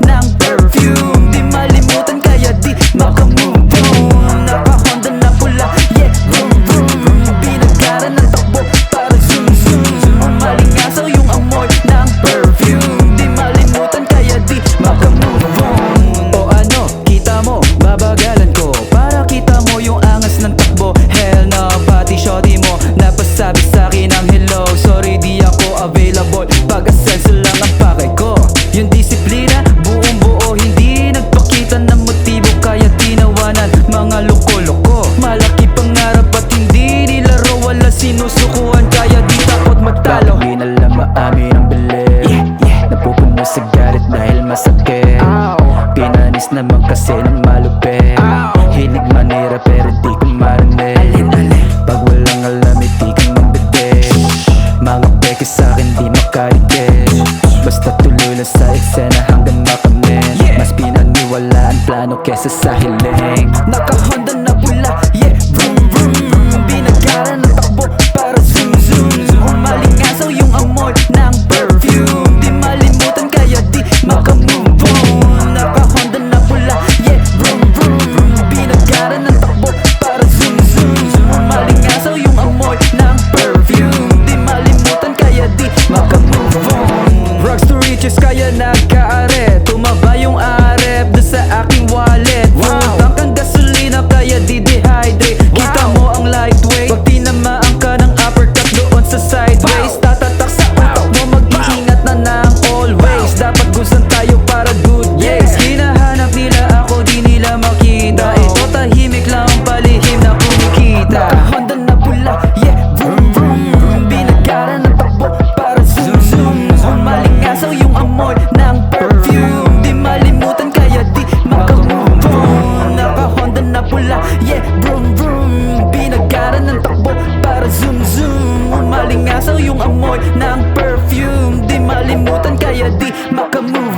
ng perfume masakit. Pinanis naman kasi ng malupit. Hinig manira pero di ko marinig. Pag walang alam di ka mabitin Mga peke sa'kin di makaligit Basta tuloy lang sa eksena hanggang makamit Mas pinaniwala ang plano kesa sa hiling. Which is kaya nagkaare Tumaba yung arep Doon sa aking makalimutan Kaya di makamove